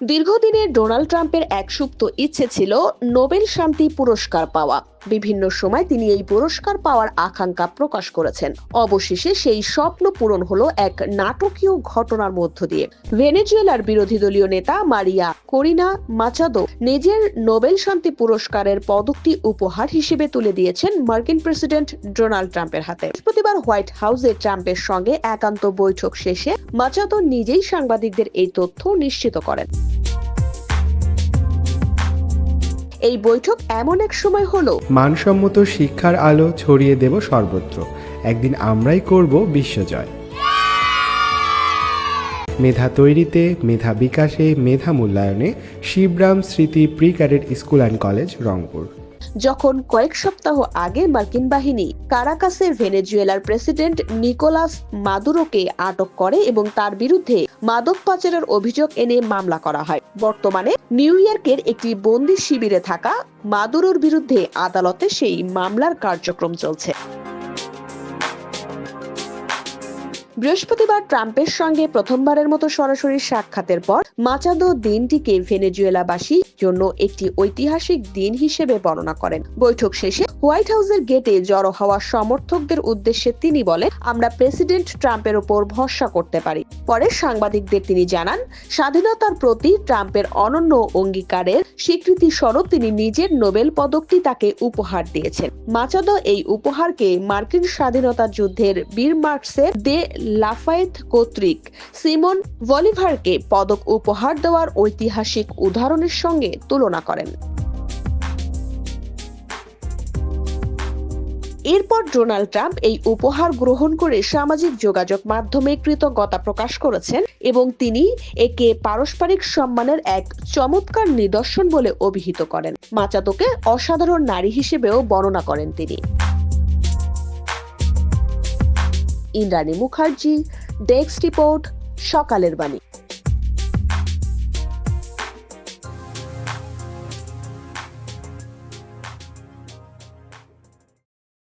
দীর্ঘদিনের ডোনাল্ড ট্রাম্পের এক সুপ্ত ইচ্ছে ছিল নোবেল শান্তি পুরস্কার পাওয়া। বিভিন্ন সময় তিনি এই পুরস্কার পাওয়ার আকাঙ্ক্ষা প্রকাশ করেছেন। অবশেষে সেই স্বপ্ন পূরণ হলো এক নাটকীয় ঘটনার মধ্য দিয়ে। ভেনেজুয়েলার বিরোধী দলীয় নেতা মারিয়া করিনা মাচাদো নিজের নোবেল শান্তি পুরস্কারের পদকটি উপহার হিসেবে তুলে দিয়েছেন মার্কিন প্রেসিডেন্ট ডোনাল্ড ট্রাম্পের হাতে। বৃহস্পতিবার হোয়াইট হাউসে ট্রাম্পের সঙ্গে একান্ত বৈঠক শেষে মাচাদো নিজেই সাংবাদিকদের এই তথ্য নিশ্চিত করেন। এই বৈঠক এমন এক সময় হলো। মানসম্মত শিক্ষার আলো ছড়িয়ে দেব সর্বত্র। একদিন আমরাই করব বিশ্বজয়। মেধা তৈরিতে, মেধা বিকাশে, মেধা মূল্যায়নে, Shibram Smriti pre cadet school and college Rangpur. যখন কয়েক সপ্তাহ আগে মার্কিন বাহিনী কারাকাসে ভেনেজুয়েলার প্রেসিডেন্ট নিকোলাস মাদুরোকে আটক করে এবং তার বিরুদ্ধে মাদক পাচারের অভিযোগ এনে মামলা করা হয়। বর্তমানে নিউ ইয়র্কের একটি বন্দি শিবিরে থাকা মাদুরোর বিরুদ্ধে আদালতে সেই মামলার কার্যক্রম চলছে। বৃহস্পতিবার ট্রাম্পের সঙ্গে প্রথমবারের মতো সরাসরি সাক্ষাতের পর মাচাদো দিনটিকে ভেনেজুয়েলাবাসীর জন্য একটি ঐতিহাসিক দিন হিসেবে বর্ণনা করেন। বৈঠক শেষে হোয়াইট হাউসের গেটে জড়ো হওয়া সমর্থকদের উদ্দেশ্যে তিনি বলেন, আমরা প্রেসিডেন্ট ট্রাম্পের উপর ভরসা করতে পারি। পরে সাংবাদিকদের তিনি জানান, স্বাধীনতার প্রতি ট্রাম্পের অনন্য অঙ্গীকারের স্বীকৃতি স্বরূপ তিনি নিজের নোবেল পদকটি তাকে উপহার দিয়েছেন। মাচাদো এই উপহারকে মার্কিন স্বাধীনতা যুদ্ধের বীর মার্কসের দে লাফায়েত কর্তৃক সিমন ভলিভারকে পদক উপহার দেওয়ার ঐতিহাসিক উদাহরণের সঙ্গে তুলনা করেন। এরপর ডোনাল্ড ট্রাম্প এই উপহার গ্রহণ করে সামাজিক যোগাযোগ মাধ্যমে কৃতজ্ঞতা প্রকাশ করেছেন এবং তিনি একে পারস্পরিক সম্মানের এক চমৎকার নিদর্শন বলে অভিহিত করেন। মাচাতোকে অসাধারণ নারী হিসেবেও বর্ণনা করেন তিনি। ইন্দ্রাণী মুখার্জি, ডেস্ক রিপোর্ট, সকালের বাণী।